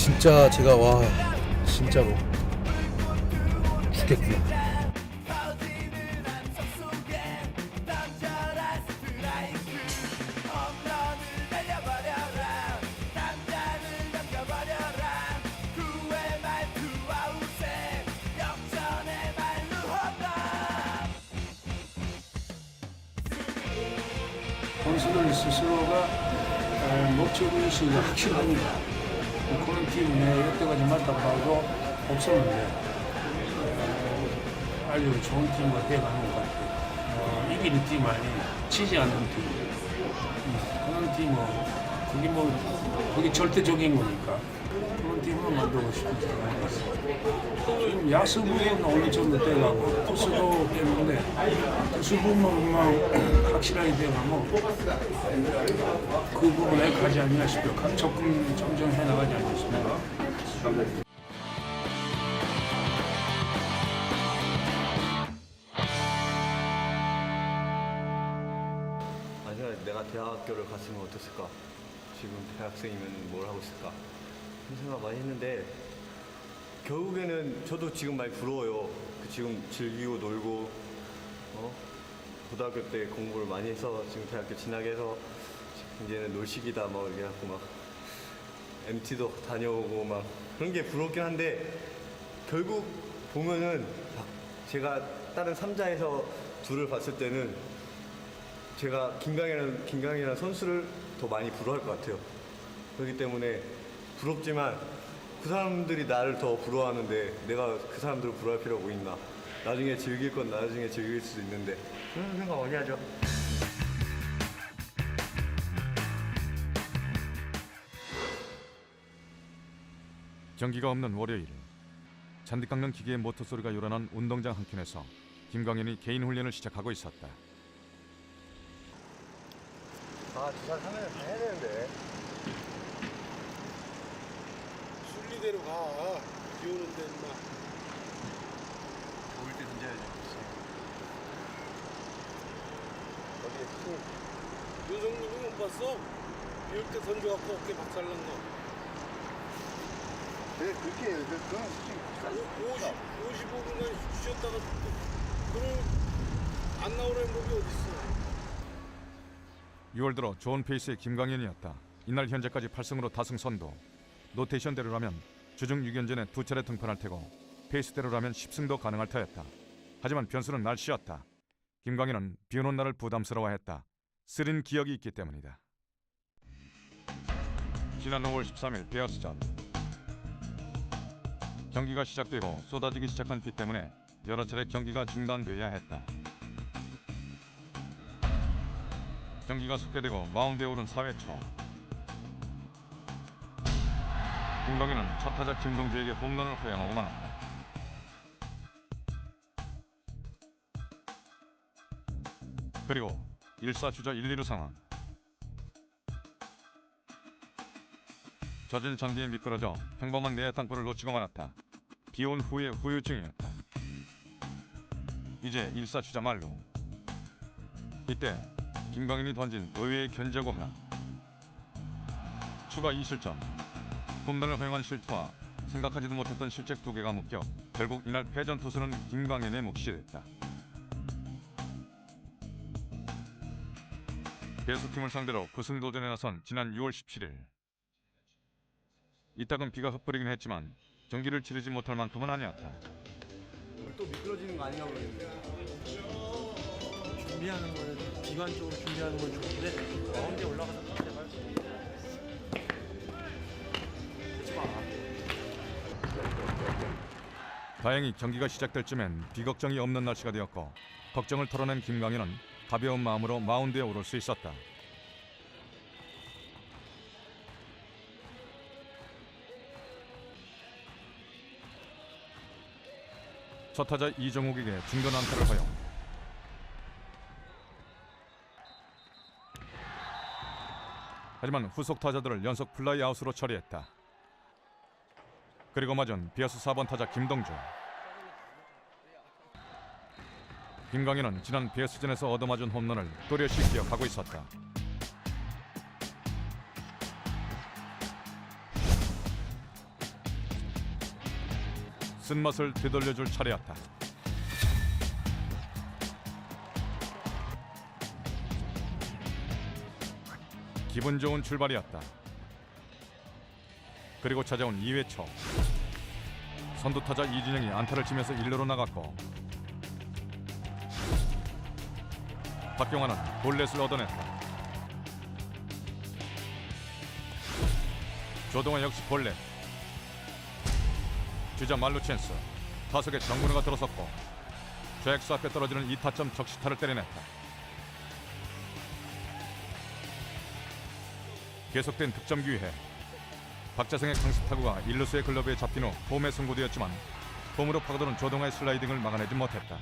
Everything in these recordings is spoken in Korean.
진짜 제가 와 진짜로 죽겠구나. 이기는 팀 아니 치지 않는 팀. 음, 그런 팀은 그게 뭐 그게 절대적인 거니까 그런 팀을 만들고 싶은 생각이 있어요. 지금 야수 부분은 어느 정도 돼가고 투수도 되는데 투수 부분만 확실하게 돼가면 그 부분에 가지 않냐 싶어요. 조금 점점 해나가지 싶어요. 대학교를 갔으면 어땠을까? 지금 대학생이면 뭘 하고 있을까? 그런 생각 많이 했는데 결국에는 저도 지금 많이 부러워요. 그 지금 즐기고 놀고 어? 고등학교 때 공부를 많이 해서 지금 대학교 진학해서 지금 이제는 놀 시기다 막 이렇게 하고 막 MT도 다녀오고 막 그런 게 부럽긴 한데 결국 보면은 막 제가 다른 삼자에서 둘을 봤을 때는 제가 김강이라는 김강이라는 선수를 더 많이 부러워할 것 같아요. 그렇기 때문에 부럽지만 그 사람들이 나를 더 부러워하는데 내가 그 사람들을 부러워할 필요가 뭐 있나? 나중에 즐길 건 나중에 즐길 수도 있는데 그런 생각 많이 하죠. 경기가 없는 월요일 잔디 깎는 기계의 모터 소리가 요란한 운동장 한켠에서 김광현이 개인 훈련을 시작하고 있었다. 아 진짜 하면 다 해야 되는데. 순리대로 가. 비 오는데 인마. 좋을 때 던져야지. 어디 윤성민이 못 봤어? 비 올 때 던져갖고 어깨 박살난 거. 네 그렇게 해요. 그건 솔직히 50, 55분간 쉬었다가 또 그걸 안 나오는 법이 어딨어. 6월 들어 좋은 페이스의 김광현이었다. 이날 현재까지 8승으로 다승 선도. 노테이션대로라면 주중 6연전에 두 차례 등판할 테고 페이스대로라면 10승도 가능할 터였다. 하지만 변수는 날씨였다. 김광현은 비 오는 날을 부담스러워했다. 쓰린 기억이 있기 때문이다. 지난 5월 13일 베어스전 경기가 시작되고 쏟아지기 시작한 비 때문에 여러 차례 경기가 중단돼야 했다. 경기가 속개되고 마운드에 오른 4회 초 김광현은 첫 타자 김동주에게 홈런을 허용하고 말았다. 그리고 1사 주자 1, 2루 상황 젖은 잔디에 미끄러져 평범한 내야 땅볼을 놓치고 말았다. 비온 후의 후유증이었다. 이제 1사 주자 말로 이때 김광현이 던진 의외의 하나 추가 2실점 홈런을 허용한 실투와 생각하지도 못했던 실책 두 개가 묶여 결국 이날 패전 투수는 김광현의 몫이 됐다. 배수팀을 상대로 구승 도전에 나선 지난 6월 17일 이따금 비가 흩뿌리긴 했지만 경기를 치르지 못할 만큼은 아니었다. 또 미끄러지는 거 아니냐고 그러는데. 준비하는 거는 기관적으로 준비하는 건 좋은데 마운드에 올라가서 제발 마. 다행히 경기가 시작될 쯤엔 비 걱정이 없는 날씨가 되었고 걱정을 털어낸 김광현은 가벼운 마음으로 마운드에 오를 수 있었다. 첫 타자 이정욱에게 중전 안타를 허용. 하지만 후속 타자들을 연속 플라이아웃으로 처리했다. 그리고 맞은 비아스 4번 타자 김동준. 김강인은 지난 비아스전에서 얻어맞은 홈런을 또렷이 기억하고 있었다. 쓴맛을 되돌려줄 차례였다. 기분 좋은 출발이었다. 그리고 찾아온 2회 초. 선두 타자 이진영이 안타를 치면서 1루로 나갔고 박경환은 볼넷을 얻어냈다. 조동환 역시 볼넷. 주자 말루 찬스. 타석에 정근우가 들어섰고 좌익수 앞에 떨어지는 2타점 적시타를 때려냈다. 계속된 득점 기회. 박자성의 강습 타구가 일루수의 글러브에 잡힌 후 홈의 승부되었지만 홈으로 파고드는 조동아의 슬라이딩을 막아내지 못했다.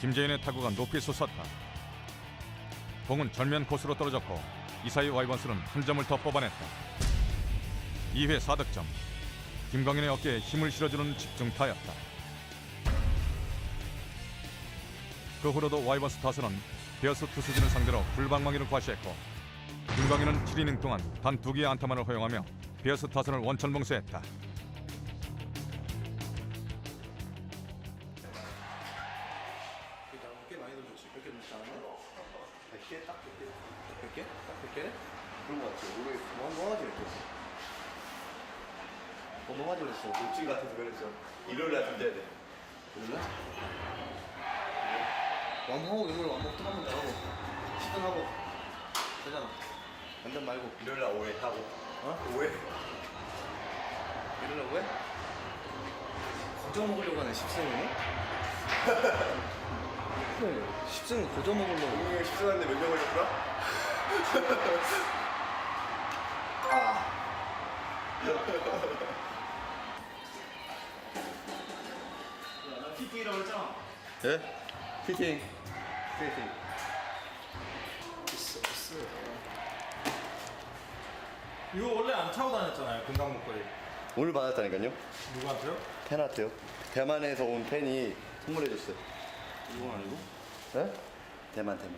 김재인의 타구가 높이 솟았다. 공은 전면 코스로 떨어졌고 이사이 와이번스는 한 점을 더 뽑아냈다. 2회 4득점. 김광현의 어깨에 힘을 실어주는 집중타였다. 그 후로도 와이번스 타선은 베어스 투수진을 상대로 불방망이를 과시했고 김광현은 7이닝 동안 단 두 개의 안타만을 허용하며 베어스 타선을 원천 봉쇄했다. 꽤 많이 돌렸지. 100개 넘지 않았나? 100개? 딱 100개? 100개? 딱 100개? 그런 거 같지. 우리 뭐, 뭐 하지 그랬어? 뭐, 뭐 하지 그랬어? 같아서 그랬어. 일요일 날 던져야 돼. 몰라? 왕복하고 이걸 왕복도 한번 더 하고 10등 하고 되잖아. 완전 말고. 일요일 날 오해 하고. 어? 오해. 이러려고 해? 고저 먹으려고 하네 10승을? 그래 10승을 고저 먹으려고 오늘 식사하는데 몇명 걸렸더라? 예? 피팅 피팅 이거 원래 안 차고 다녔잖아요. 금강 목걸이. 오늘 받았다니까요. 누구한테요? 팬한테요. 대만에서 온 팬이 선물해줬어요. 이건 아니고. 네? 대만 대만.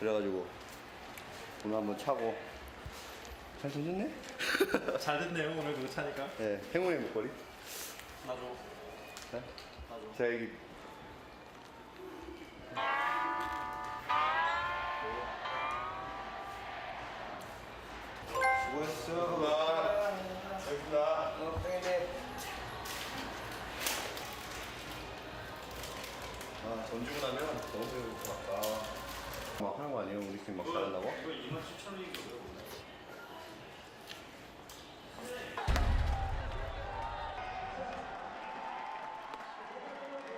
그래가지고 오늘 한번 차고 잘 던졌네? 잘 됐네요. 오늘 그거 차니까. 네, 행운의 목걸이. 나도. 네? 제가 여기 수고했어. 알겠습니다. 아, 던지고 나면 너무 같다. 막 하는 거 아니에요? 우리 팀막 잘한다고? 이거 2만 7천 원이고요.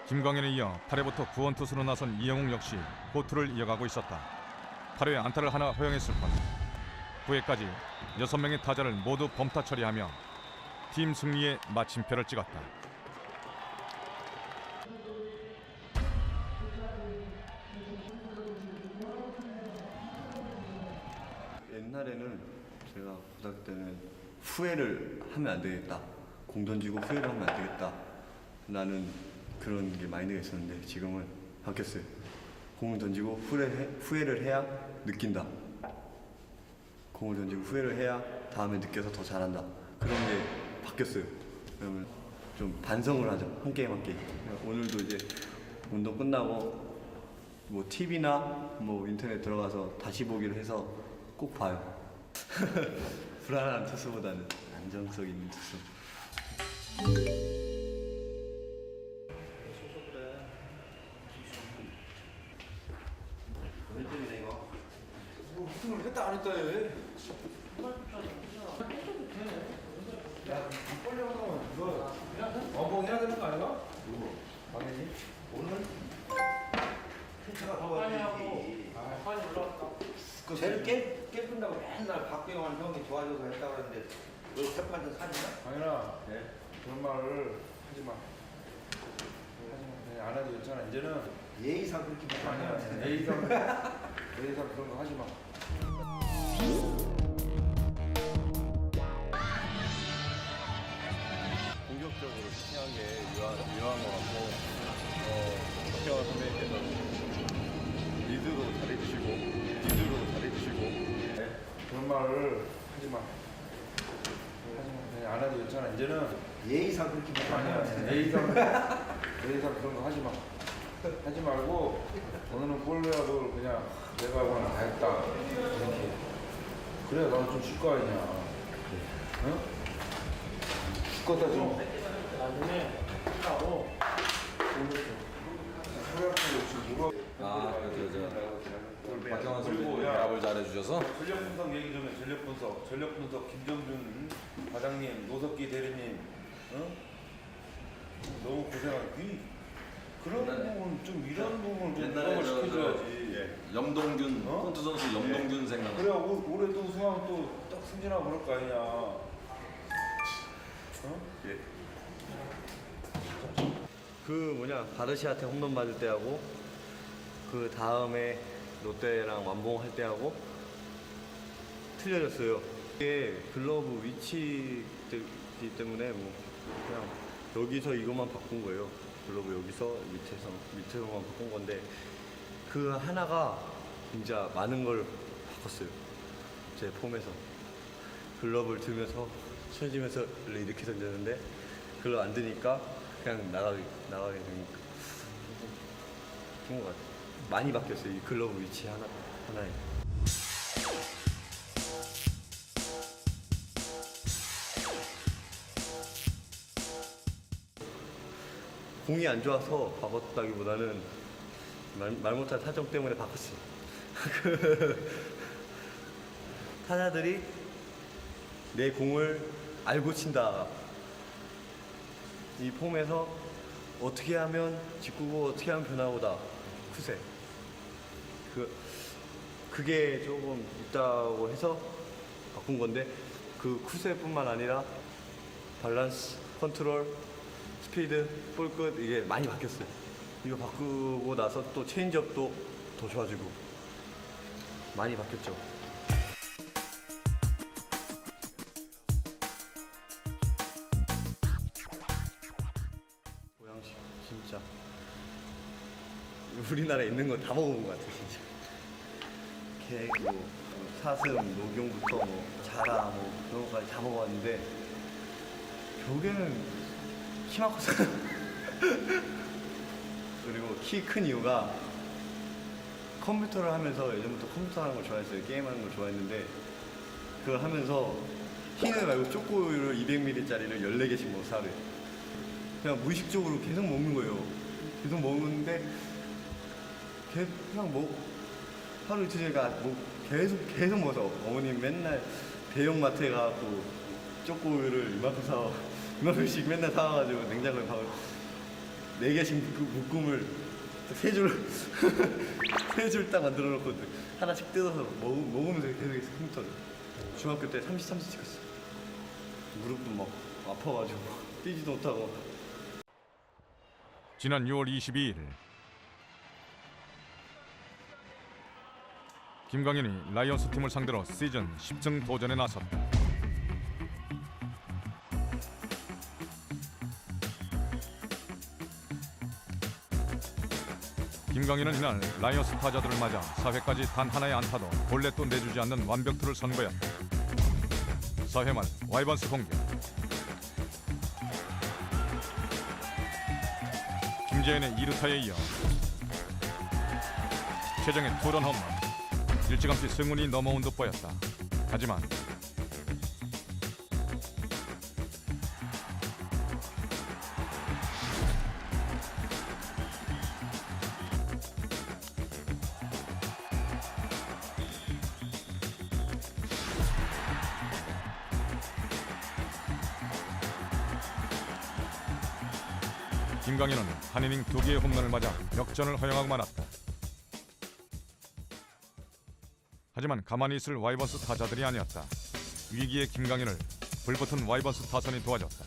김광현에 이어 8회부터 구원 투수로 나선 이영웅 역시 호투를 이어가고 있었다. 8회에 안타를 하나 허용했을 뿐 9회까지 6명의 타자를 모두 범타 처리하며 팀 승리에 마침표를 찍었다. 옛날에는 제가 고등학교 때는 후회를 하면 안 되겠다. 공 던지고 후회를 하면 안 되겠다. 나는 그런 게 마인드가 있었는데 지금은 바뀌었어요. 공을 던지고 후회해, 후회를 해야 느낀다. 공을 던지고 후회를 해야 다음에 느껴서 더 잘한다. 그런 게 바뀌었어요. 그러면 좀 반성을 하자. 한 게임 한 게임. 오늘도 이제 운동 끝나고 뭐 TV나 뭐 인터넷 들어가서 다시 보기를 해서 꼭 봐요. 불안한 투수보다는 안정성 있는 투수. 무슨 했다 안 했다 해. 빨리 하면 이거 원봉해야 되는 거 아닌가? 당연히 오늘 쟤를 깨, 깨푼다고 맨날 박병환 형이 도와줘서 했다고 했는데 너 태판전 사지나? 당연아 그런 말을 하지 마. 하지 마. 그냥 안 해도 괜찮아. 이제는 예의상 그렇게 하면 아니야. A상 A상 그런 거 하지 마. 공격적으로 피팅한 게 유한, 유한 것 같고, 어, 박경환 선배님께서 리드로 잘해주시고, 리드로 잘해주시고, 그런 말을 하지 마. 하지 마. 그냥 안 해도 괜찮아. 이제는 예의상 그렇게 못하면 A상 A상 그런 거 하지 마 하지 말고 오늘은 볼로야도 그냥 내가 오늘 다 했다 이렇게 그래야 나도 좀 쉴 거 아니냐 응? 죽겠다 지금 나중에 하고 아, 그, 저, 저, 박경환 선배님 야. 답을 잘해주셔서 전력 분석 얘기 좀 해. 전력 분석. 전력 분석 김정준 과장님, 노석기 대리님. 어? 너무 고생한 이 그런 옛날에- 부분 좀 이런 부분을 좀 옛날에 부각을 저- 시켜줘야지. 염동균, 어? 폰트 선수 염동균 생각나. 그래 올- 올해 또 우승하면 또딱 승진하고 그럴 거 아니냐. 어? 그 뭐냐 바르시한테 홈런 맞을 때하고 그 다음에 롯데랑 완봉할 때하고 틀려졌어요. 이게 글러브 위치이기 때문에 뭐 그냥 여기서 이것만 바꾼 거예요. 글러브 여기서 밑에서 밑으로만 바꾼 건데 그 하나가 진짜 많은 걸 바꿨어요. 제 폼에서 글러브를 들면서 쳐지면서 이렇게 던졌는데 글러브 안 드니까 그냥 나가게 나가게 되니까 그런 것 같아요. 많이 바뀌었어요. 이 글러브 위치 하나 하나에. 공이 안 좋아서 바꿨다기보다는 말, 말 못할 사정 때문에 바꿨어요. 그 타자들이 내 공을 알고 친다. 이 폼에서 어떻게 하면 직구고 어떻게 하면 변화오다. 쿠세. 그 그게 조금 있다고 해서 바꾼 건데 그 쿠세뿐만 아니라 밸런스, 컨트롤, 스피드, 볼끝 이게 많이 바뀌었어요. 이거 바꾸고 나서 또 체인지업도 더 좋아지고 많이 바뀌었죠. 보양식 진짜 우리나라에 있는 거다 먹어본 것 같아 진짜. 개, 뭐 사슴, 녹용부터 뭐 자라 뭐 그런 거까지 다 먹어봤는데 결국에는 키만 커서. 그리고 키 큰 이유가 컴퓨터를 하면서 예전부터 컴퓨터 하는 걸 좋아했어요. 게임하는 걸 좋아했는데 그걸 하면서 흰을 말고 초코우유를 200ml짜리를 14개씩 먹어 하루에 그냥 무의식적으로 계속 먹는 거예요. 계속 먹는데 계- 그냥 뭐 하루 이틀째가 뭐 계속 계속 먹어서 어머님 맨날 대형마트에 가갖고 초코우유를 이만큼 사 이만큼씩 맨날 사와가지고 냉장고에 봐. 네 개씩 그 묶음을 세 줄, 세 줄 딱 만들어 놓고 하나씩 뜯어서 먹, 먹으면서 계속 했어, 컴퓨터를. 중학교 때 30, 30 찍었어. 무릎도 막 아파가지고 뛰지도 못하고. 지난 6월 22일 김광현이 라이언스 팀을 상대로 시즌 10승 도전에 나섰다. 김광현은 이날 라이언스 타자들을 맞아 4회까지 단 하나의 안타도 볼넷도 내주지 않는 완벽투를 선보였다. 4회 말 와이번스 공격. 김재현의 2루타에 이어 최정의 투런 홈런 일찌감치 승운이 넘어온 듯 보였다 하지만 두 개의 홈런을 맞아 역전을 허용하고 말았다. 하지만 가만히 있을 와이번스 타자들이 아니었다. 위기의 김광현을 불붙은 와이번스 타선이 도와줬다.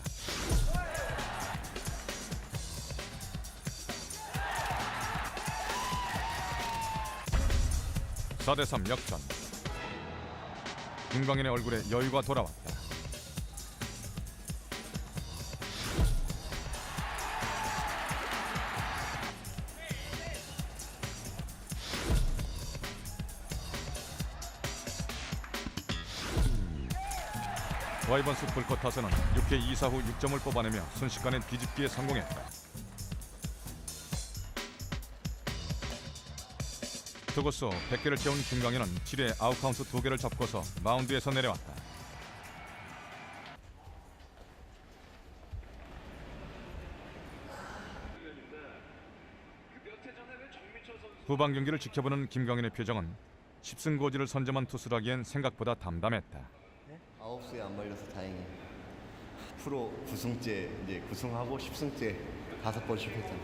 사대3 역전. 김광현의 얼굴에 여유가 돌아왔다. 풀컷 타선은 6회 2사 후 6점을 뽑아내며 순식간에 뒤집기에 성공했다. 투구수 100개를 채운 김광현은 7회 아웃카운트 2개를 잡고서 마운드에서 내려왔다. 후반 경기를 지켜보는 김광현의 표정은 10승 고지를 선점한 투수라기엔 생각보다 담담했다. 아홉 수에 안 말려서 다행이에요. 프로 9승째 이제 9승하고 10승째 다섯 번 실패했잖아.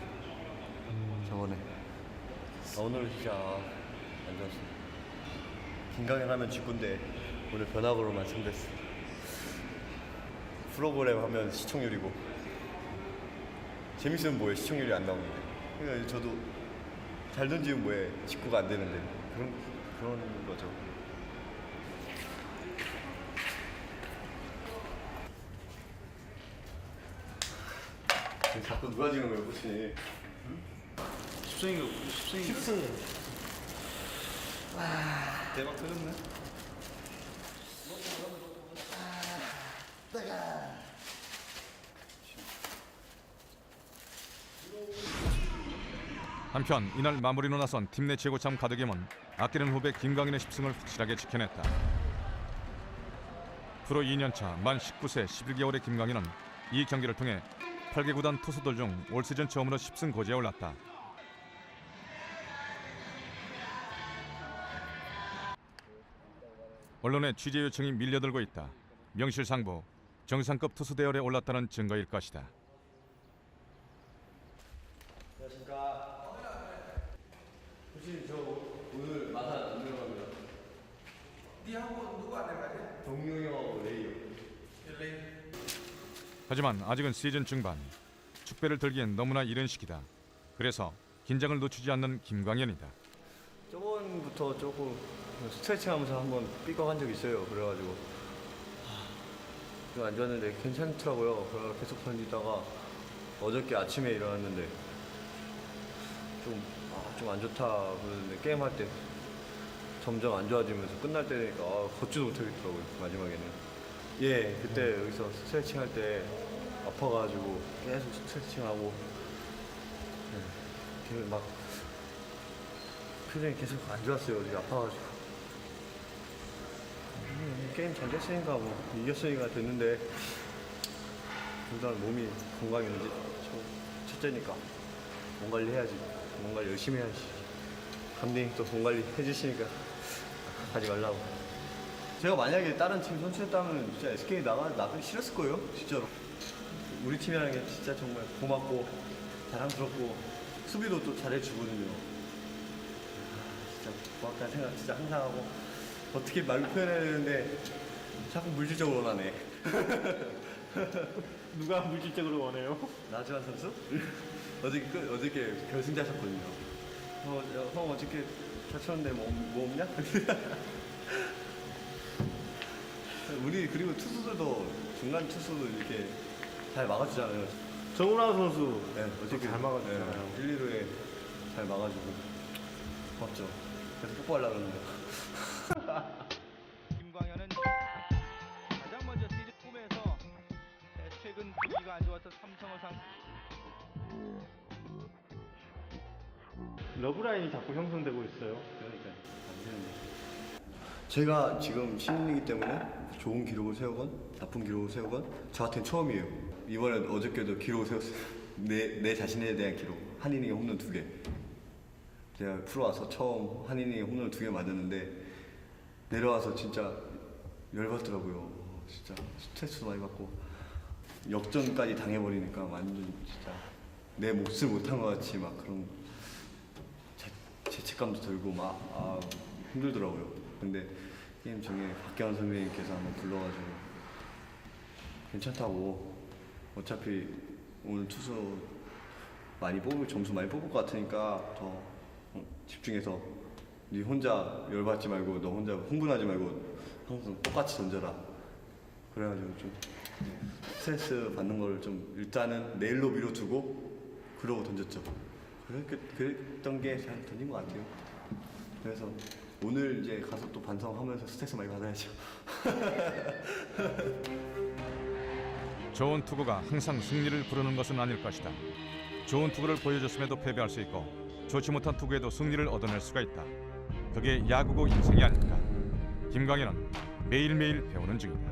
저번에. 아, 오늘 진짜 안 좋았어. 김강현 하면 직구인데 오늘 변화구로만 상대했어. 프로그램 하면 시청률이고 재밌으면 뭐해 시청률이 안 나오는데. 그러니까 저도 잘 던지면 뭐해 직구가 안 되는데 그런 그런 거죠. 자꾸 누가 지는 거예요, 코치? 10승이고 10승이 10승. 대박 터졌네. 한편 이날 마무리로 나선 팀 내 최고참 가드겜은 아끼는 후배 김광인의 10승을 확실하게 지켜냈다. 프로 2년차 만 19세 11개월의 김광인은 이 경기를 통해 8개 구단 투수들 중 올 시즌 처음으로 10승 고지에 올랐다. 언론의 취재 요청이 밀려들고 있다. 명실상부 정상급 투수 대열에 올랐다는 증거일 것이다. 코치 저 오늘 마산 안 들어갑니다. 니하고 누구 안 들어가지? 동용이 형. 하지만 아직은 시즌 중반 축배를 들기엔 너무나 이른 시기다. 그래서 긴장을 놓치지 않는 김광현이다. 저번부터 조금 스트레칭하면서 한번 삐걱한 적 있어요. 그래가지고 좀 안 좋았는데 괜찮더라고요. 그래서 계속 던지다가 어저께 아침에 일어났는데 좀 좀 안 좋다 그러는데 게임 할 때 점점 안 좋아지면서 끝날 때 되니까 아, 걷지도 못하겠더라고요. 마지막에는. 예, 그때 여기서 스트레칭 할 때 아파가지고 계속 스트레칭하고 예, 막 표정이 계속 안 좋았어요. 어제 아파가지고. 음, 게임 잘 됐으니까 뭐 이겼으니까 됐는데 일단 몸이 건강했는지 첫- 첫째니까 몸 관리 해야지. 몸 관리 열심히 해야지. 감독님 또 몸 관리 해주시니까 하지 말라고. 제가 만약에 다른 팀 선수였다면 진짜 SK 나가 나가기 싫었을 거예요. 진짜로. 우리 팀이라는 게 진짜 정말 고맙고 자랑스럽고 수비도 또 잘해주거든요. 진짜 고맙다는 생각 진짜 항상 하고 어떻게 말로 표현해야 되는데 자꾸 물질적으로 원하네 누가 물질적으로 원해요? 나주환 선수? 어저께 끝- 어저께 결승자셨거든요 어, 야, 형 어저께 다쳤는데 뭐, 뭐 없냐? 우리 그리고 투수들도 중간 투수도 이렇게 잘 막아주잖아요 정훈아 선수 네, 어저께 잘 막아주잖아요. 1, 2루에 잘 막아주고 고맙죠 그래서 뽀뽀하려고 그러는데 김광현은 가장 먼저 시즌 꿈에서 최근 분위기가 안 좋았던 삼성을 상 러브라인이 자꾸 형성되고 있어요. 그러니까 안 되는데. 제가 지금 신인이기 때문에 좋은 기록을 세우건 나쁜 기록을 세우건 저한테는 처음이에요. 이번엔 어저께도 기록을 세웠어요. 내, 내 자신에 대한 기록. 한인이 홈런 두 개. 제가 프로 와서 처음 한인이 홈런 두 개 맞았는데 내려와서 진짜 열받더라고요. 진짜 스트레스도 많이 받고 역전까지 당해버리니까 완전 진짜 내 몫을 못한 것 같이 막 그런 자, 죄책감도 들고 막 아, 힘들더라고요. 근데 게임 중에 박경환 선배님께서 한번 불러가지고 괜찮다고 어차피 오늘 투수 많이 뽑을 점수 많이 뽑을 것 같으니까 더 어, 집중해서 네 혼자 열받지 말고 너 혼자 흥분하지 말고 항상 똑같이 던져라. 그래가지고 좀 스트레스 받는 걸 좀 일단은 내일로 미뤄두고 그러고 던졌죠. 그렇게 그랬던 게 잘 던진 것 같아요. 그래서 오늘 이제 가서 또 반성하면서 스트레스 많이 받아야죠. 좋은 투구가 항상 승리를 부르는 것은 아닐 것이다. 좋은 투구를 보여줬음에도 패배할 수 있고 좋지 못한 투구에도 승리를 얻어낼 수가 있다. 그게 야구고 인생이 아닐까. 김광현은 매일매일 배우는 중이다.